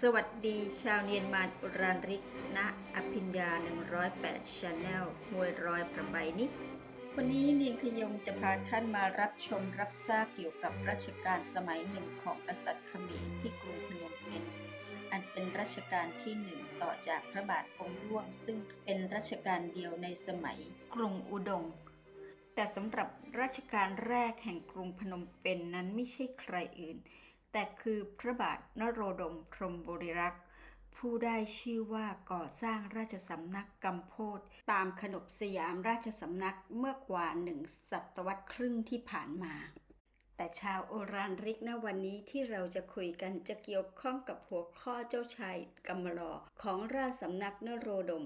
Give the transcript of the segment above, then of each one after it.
สวัสดีชาวเนียนมานอุรันริกณอภิญญา 108 Channel มวยรอยประใบนิดวันนี้เนียนขยงจะพาท่านมารับชมรับทราบเกี่ยวกับรัชกาลสมัยหนึ่งของกษัตริย์เขมรที่กรุงพนมเปญอันเป็นรัชกาลที่หนึ่งต่อจากพระบาทองค์ร่วง ซึ่งเป็นรัชกาลเดียวในสมัยกรุงอุดง แต่สำหรับรัชกาลแรกแห่งกรุงพนมเปญนนั้นไม่ใช่ใครอื่น แต่คือพระบาทนโรดมพรมบริรักษ์ผู้ได้ชื่อว่าก่อสร้างราชสำนักกำโพดตามขนบสยามราชสำนักเมื่อกว่าหนึ่งศตวรรษครึ่งที่ผ่านมา แต่ชาวโอรานริกณวันนี้ที่เราจะคุยกันจะเกี่ยวข้องกับหัวข้อเจ้าชายกำมลอของราชสำนักนโรดม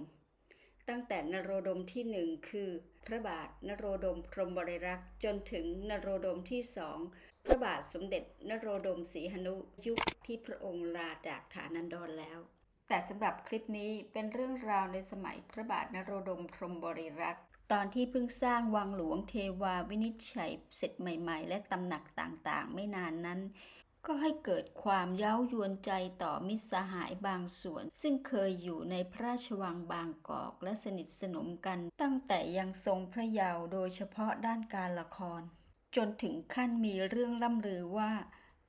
ตั้งแต่นโรดมที่หนึ่งคือ พระบาทนโรดมพรมบริรักษ์จนถึงนโรดมที่สอง พระบาทสมเด็จนโรดมศรีหนุยุคที่พระองค์ลาจากฐานันดรแล้ว แต่สำหรับคลิปนี้เป็นเรื่องราวในสมัยพระบาทนโรดมพรมบริรักษ์ตอนที่เพิ่งสร้างวังหลวงเทวาวินิจฉัยเสร็จใหม่ๆ และตำหนักต่างๆ ไม่นานนั้น ก็ให้เกิดความเย้ายวนใจต่อมิตรสหายบางส่วน ซึ่งเคยอยู่ในพระราชวังบางกอกและสนิทสนมกัน ตั้งแต่ยังทรงพระเยาว์โดยเฉพาะด้านการละคร จนถึงขั้นมีเรื่องล่ำลือว่า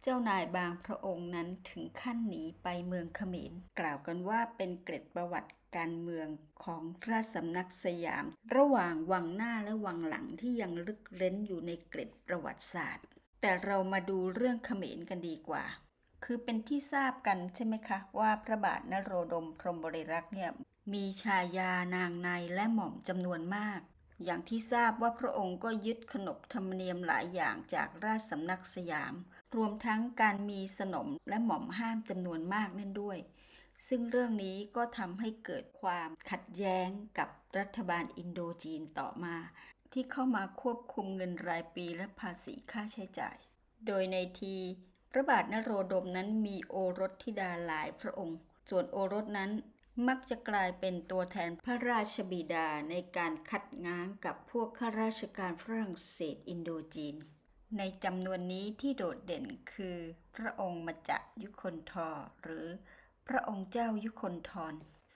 เจ้านายบางพระองค์นั้นถึงขั้นหนีไปเมืองเขมร กล่าวกันว่าเป็นเกร็ดประวัติการเมืองของราชสำนักสยาม ระหว่างวังหน้าและวังหลังที่ยังลึกเร้นอยู่ในเกร็ดประวัติศาสตร์ แต่เรามาดูเรื่องเขมรกันดีกว่า คือเป็นที่ทราบกันใช่ไหมคะ ว่าพระบาทนโรดมพรหมบริรักษ์เนี่ยมีชายานางในและหม่อมจำนวนมาก อย่างที่ทราบว่าพระองค์ก็ยึดขนบธรรมเนียมหลายอย่างจากราชสำนักสยาม รวมทั้งการมีสนมและหม่อมห้ามจำนวนมากนั่นด้วย ซึ่งเรื่องนี้ก็ทำให้เกิดความขัดแย้งกับรัฐบาลอินโดจีนต่อมา ที่เข้ามาควบคุมเงินรายปีและภาษีค่าใช้จ่าย โดยในทีพระบาทนโรดมนั้นมีโอรสธิดาหลายพระองค์ ส่วนโอรสนั้น มักจะกลายเป็นตัวแทนพระราชบิดาในการคัดง้างกับพวกข้าราชการฝรั่งเศสอินโดจีน ในจำนวนนี้ที่โดดเด่นคือ พระองค์มจะยุคนทอหรือพระองค์เจ้ายุคนทร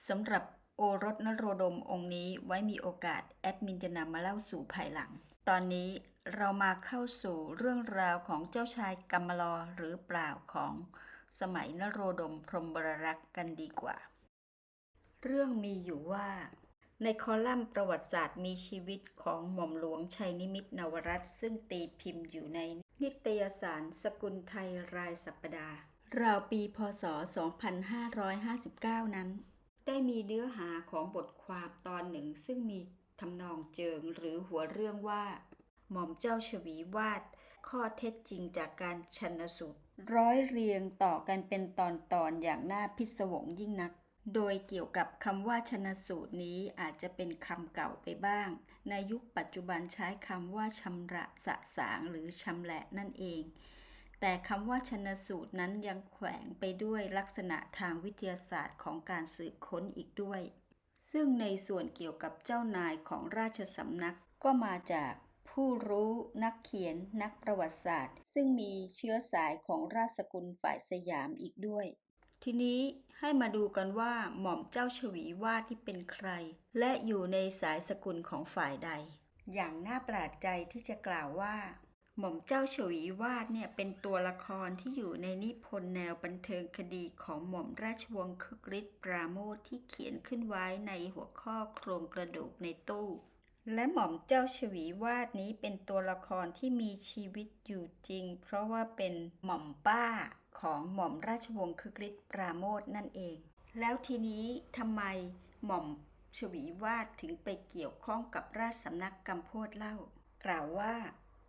สำหรับโอรสนโรดมองค์นี้ไว้มีโอกาสแอดมินจะนำมาเล่าสู่ภายหลัง ตอนนี้เรามาเข้าสู่เรื่องราวของเจ้าชายกัมมลอหรือเปล่าของสมัยนโรดมพรหมบรรักษ์กันดีกว่า เรื่องมีอยู่ว่า ในคอลัมน์ประวัติศาสตร์มีชีวิตของหม่อมหลวงชัยนิมิตนวรัตน์ซึ่งตีพิมพ์อยู่ในนิตยสารสกุลไทยรายสัปดาห์ ราวปีพศ 2559 นั้น ได้มีเนื้อหาของบทความตอนหนึ่งซึ่งมีทำนองเจิงหรือหัวเรื่องว่า หม่อมเจ้าชวีวาด ข้อเท็จจริงจากการชันสูตร ร้อยเรียงต่อกันเป็นตอนตอนๆอย่างน่าพิศวงยิ่งนัก โดยเกี่ยวกับคำว่าชนะสูตรนี้อาจจะเป็นคำเก่าไปบ้าง ในยุคปัจจุบันใช้คำว่าชำระสะสางหรือชำแหละนั่นเอง แต่คำว่าชนะสูตรนั้นยังแขวงไปด้วยลักษณะทางวิทยาศาสตร์ของการสืบค้นอีกด้วย ซึ่งในส่วนเกี่ยวกับเจ้านายของราชสำนักก็มาจากผู้รู้นักเขียนนักประวัติศาสตร์ ซึ่งมีเชื้อสายของราชสกุลฝ่ายสยามอีกด้วย ทีนี้ให้มาดูกันว่าหม่อมเจ้าชวีวาดที่เป็นใคร และอยู่ในสายสกุลของฝ่ายใด อย่างน่าประหลาดใจที่จะกล่าวว่า หม่อมเจ้าฉวีวาดเนี่ยเป็นตัวละครที่อยู่ในนิพนธ์แนวบันเทิงคดีของหม่อมราชวงศ์คึกฤทธิ์ปราโมทที่เขียนขึ้นไว้ในหัวข้อโครงกระดูกในตู้ และหม่อมเจ้าฉวีวาดนี้เป็นตัวละครที่มีชีวิตอยู่จริง เพราะว่าเป็นหม่อมป้า ของหม่อมราชวงศ์คึกฤทธิ์ปราโมทนั่นเอง แล้วทีนี้ทำไมหม่อมฉวีวาดถึงไปเกี่ยวข้องกับราชสำนักกำโพดเล่า กล่าวว่า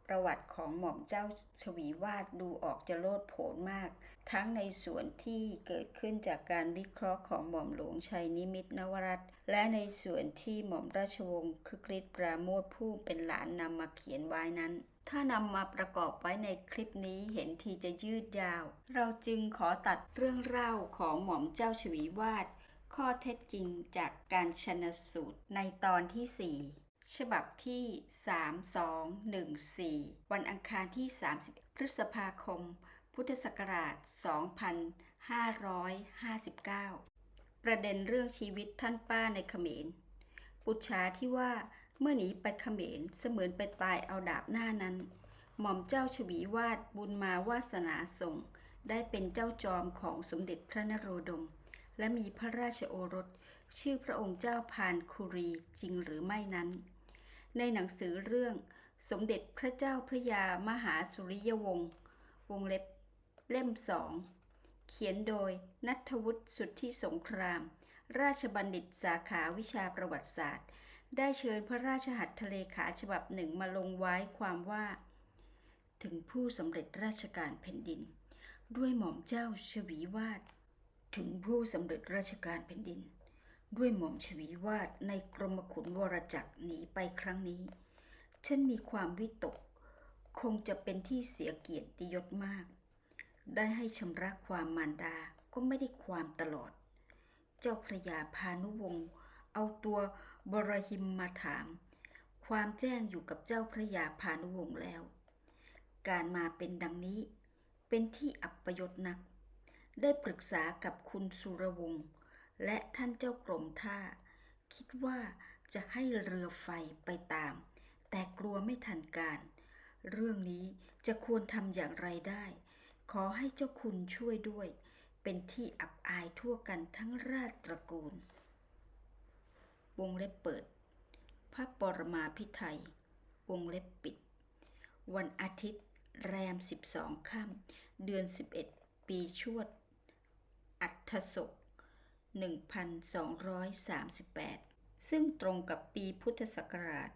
ประวัติของหม่อมเจ้าชวีวาดดูออกจะโลดโผนมาก ทั้งในส่วนที่เกิดขึ้นจากการวิเคราะห์ของหม่อมหลวงชัยนิมิตนวรัตและในส่วนที่หม่อมราชวงศ์คึกฤทธิ์ปราโมทผู้เป็นหลานนำมาเขียนไว้นั้น ถ้านำมาประกอบไว้ในคลิปนี้เห็นทีจะยืดยาว เราจึงขอตัดเรื่องเล่าของหม่อมเจ้าชวีวาด ข้อเท็จจริงจากการชนสูตรในตอนที่ 4 ฉบับที่ 3214 วันอังคารที่ 30 พฤษภาคม พุทธศักราช 2559 ประเด็นเรื่องชีวิตท่านป้าในเขมร ปุจฉาที่ว่า เมื่อหนีไปเขมรเสมือนไปตายเอาดาบหน้านั้น หม่อมเจ้าชวีวาดบุญมาวาสนาส่ง ได้เป็นเจ้าจอมของสมเด็จพระนโรดม และมีพระราชโอรส ชื่อพระองค์เจ้าพานคุรีจริงหรือไม่นั้น ในหนังสือเรื่อง สมเด็จพระเจ้าพระยามหาสุริยวงศ์วงเล็บเล่มสองเขียนโดยนัทวุฒิสุทธิสงคราม ราชบัณฑิตสาขาวิชาประวัติศาสตร์ ได้เชิญพระราชหัตถเลขาฉบับหนึ่งมาลงไว้ความว่า ถึงผู้สำเร็จราชการแผ่นดิน ด้วยหม่อมเจ้าชวีวาดถึงผู้สำเร็จราชการแผ่นดิน ด้วยหม่อมชวีวาดในกรมขุนวรจักรหนีไปครั้งนี้ ฉันมีความวิตก คงจะเป็นที่เสียเกียรติยศมาก ได้ให้ชำระความมารดาก็ไม่ได้ความตลอด เจ้าพระยาพานุวงศ์เอาตัว บรหิมมาถาม ความแจ้งอยู่กับเจ้าพระยาพานุวงศ์แล้ว การมาเป็นดังนี้ เป็นที่อับประยศนัก ได้ปรึกษากับคุณสุรวงศ์และท่านเจ้ากรมท่า คิดว่าจะให้เรือไฟไปตาม แต่กลัวไม่ทันการ เรื่องนี้จะควรทำอย่างไรได้ ขอให้เจ้าคุณช่วยด้วย เป็นที่อับอายทั่วกันทั้งราชตระกูล วงเล็บเปิด พระปรมาพิไทยวงเล็บปิด วันอาทิตย์ แรม 12 ค่ำเดือน 11 ปีชวด อัฐศก 1238 ซึ่งตรงกับปีพุทธศักราช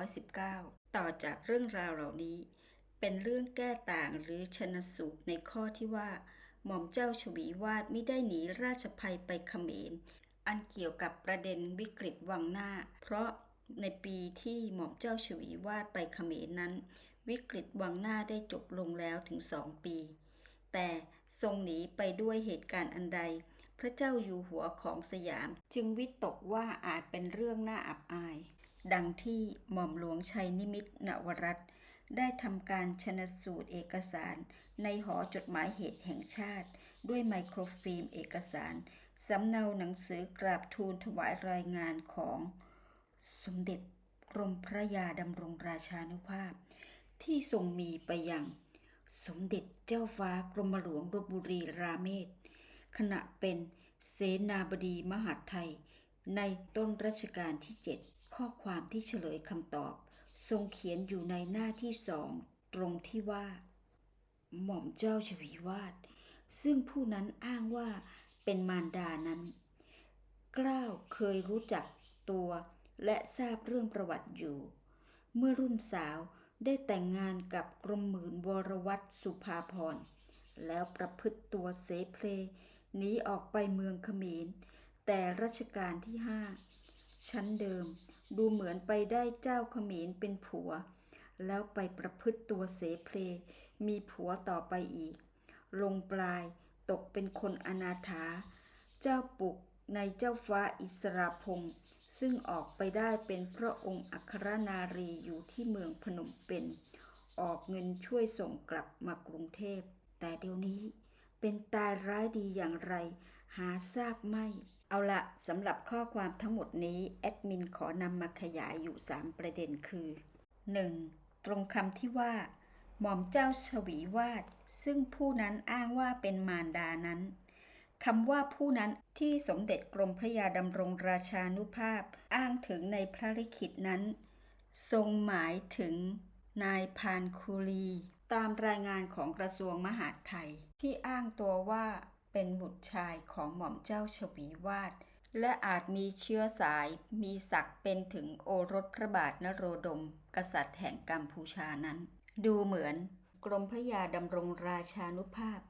2419 ต่อจากเรื่องราวเหล่านี้ เป็นเรื่องแก้ต่างหรือชนสูตรในข้อที่ว่า หม่อมเจ้าชวีวาดไม่ได้หนีราชภัยไปเขมร อันเกี่ยวกับประเด็นวิกฤตวังหน้า เพราะในปีที่หม่อมเจ้าชวีวาดไปเขมรนั้น วิกฤตวังหน้าได้จบลงแล้วถึงสองปี แต่ทรงหนีไปด้วยเหตุการณ์อันใด พระเจ้าอยู่หัวของสยาม จึงวิตกว่าอาจเป็นเรื่องน่าอับอาย ดังที่หม่อมหลวงชัยนิมิตนวรัตได้ทำการชนสูตรเอกสาร ในหอจดหมายเหตุแห่งชาติ ด้วยไมโครฟิล์มเอกสาร สำเนาหนังสือกราบทูลถวายรายงานของสมเด็จกรมพระยาดำรงราชานุภาพ ที่ทรงมีไปยังสมเด็จเจ้าฟ้ากรมหลวงรบบุรีราเมศ ขณะเป็นเสนาบดีมหาดไทย ในต้นรัชกาลที่ 7 ข้อความที่เฉลยคำตอบ ทรงเขียนอยู่ในหน้าที่สองตรงที่ว่า หม่อมเจ้าชวีวาด ซึ่งผู้นั้นอ้างว่า เป็นมารดานั้น กล้าวเคยรู้จักตัวและทราบเรื่องประวัติอยู่ เมื่อรุ่นสาวได้แต่งงานกับกรมหมื่นวรวัตรสุภาพร แล้วประพฤติตัวเสเพลหนีออกไปเมืองเขมรแต่รัชกาลที่ห้าชั้นเดิมดูเหมือนไปได้เจ้าเขมรเป็นผัว แล้วไปประพฤติตัวเสเพลมีผัวต่อไปอีก ลงปลาย ตกเป็นคนอนาถา เจ้าปุกในเจ้าฟ้าอิสราพงศ์ซึ่งออกไปได้เป็นพระองค์อัครนารีอยู่ที่เมืองพนมเปญออกเงินช่วยส่งกลับมากรุงเทพ แต่เดี๋ยวนี้เป็นตายร้ายดีอย่างไร หาทราบไม่ เอาละสำหรับข้อความทั้งหมดนี้แอดมินขอนำมาขยายอยู่ 3 ประเด็นคือ 1. ตรงคำที่ว่า หม่อมเจ้าชวีวาดซึ่งผู้นั้นอ้างว่าเป็นมารดานั้นคำว่าผู้นั้นที่สมเด็จกรมพระยาดำรงราชานุภาพอ้างถึงในพระลิขิตนั้น ทรงหมายถึงนายพานคูลี ตามรายงานของกระทรวงมหาดไทย ที่อ้างตัวว่าเป็นบุตรชายของหม่อมเจ้าชวีวาดและอาจมีเชื้อสายมีศักดิ์เป็นถึงโอรสพระบาทนโรดม กษัตริย์แห่งกัมพูชานั้น ดูเหมือนกรมพระยาดำรงราชานุภาพ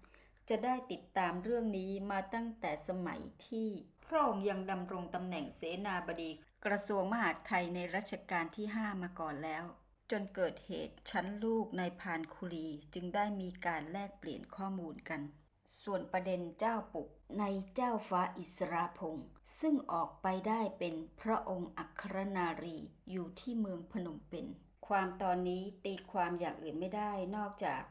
จะได้ติดตามเรื่องนี้มาตั้งแต่สมัยที่พระองค์ยังดำรงตำแหน่งเสนาบดี กระทรวงมหาดไทยในรัชกาลที่ 5 มาก่อนแล้ว จนเกิดเหตุชั้นลูกในพานคุรีจึงได้มีการแลกเปลี่ยนข้อมูลกัน ส่วนประเด็นเจ้าปุกในเจ้าฟ้าอิสราพงศ์ซึ่งออกไปได้เป็นพระองค์อัครนารีอยู่ที่เมืองพนมเปญ ความตอนนี้ตีความอย่างอื่นไม่ได้นอกจาก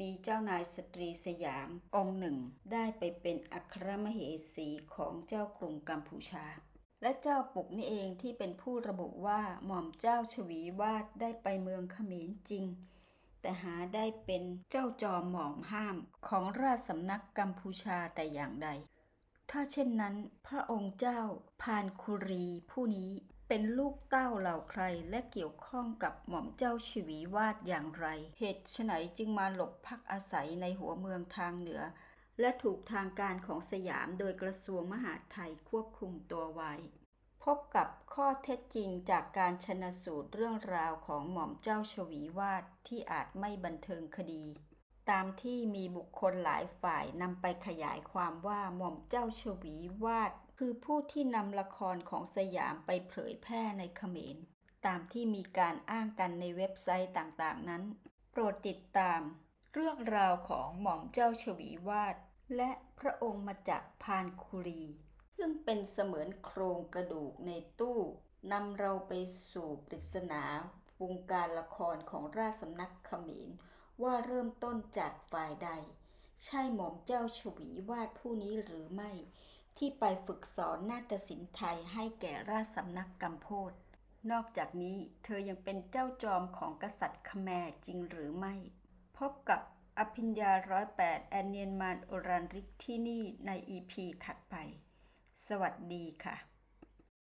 มีเจ้านายสตรีสยามองค์หนึ่ง ได้ไปเป็นอัครมเหสีของเจ้ากรุงกัมพูชา และเจ้าปุกนี่เองที่เป็นผู้ระบุว่าหม่อมเจ้าชวีวาดได้ไปเมืองเขมรจริง แต่หาได้เป็นเจ้าจอมหม่อมห้ามของราชสำนักกัมพูชาแต่อย่างใด ถ้าเช่นนั้น พระองค์เจ้าพานคุรีผู้นี้ เป็นลูกเต้าเหล่าใครและเกี่ยวข้องกับหม่อมเจ้าชวีวาดอย่างไร เหตุไฉนจึงมาหลบพักอาศัยในหัวเมืองทางเหนือ และถูกทางการของสยามโดยกระทรวงมหาดไทยควบคุมตัวไว้ พบกับข้อเท็จจริงจากการชนสูตรเรื่องราวของหม่อมเจ้าชวีวาดที่อาจไม่บันเทิงคดี ตามที่มีบุคคลหลายฝ่ายนำไปขยายความว่าหม่อมเจ้าชวีวาด คือผู้ที่นำละครของสยามไปเผยแพร่ในเขมร ตามที่มีการอ้างกันในเว็บไซต์ต่างๆนั้น โปรดติดตาม เรื่องราวของหม่อมเจ้าชวีวาด และพระองค์มาจากพานคุรี ซึ่งเป็นเสมือนโครงกระดูกในตู้นำเราไปสู่ปริศนาวงการละครของราชสำนักเขมร ว่าเริ่มต้นจากฝ่ายใด ใช่หม่อมเจ้าชวีวาดผู้นี้หรือไม่ ที่ไปฝึกสอนนาฏศิลป์ไทยให้แก่ราชสำนักกัมโพดนอกจากนี้เธอยังเป็นเจ้าจอมของกษัตริย์ขแมรจริงหรือไม่ พบกับอภิญญาร้อยแปดแอนเนียนมานโอรันริกที่นี่ในอีพีถัดไป สวัสดีค่ะ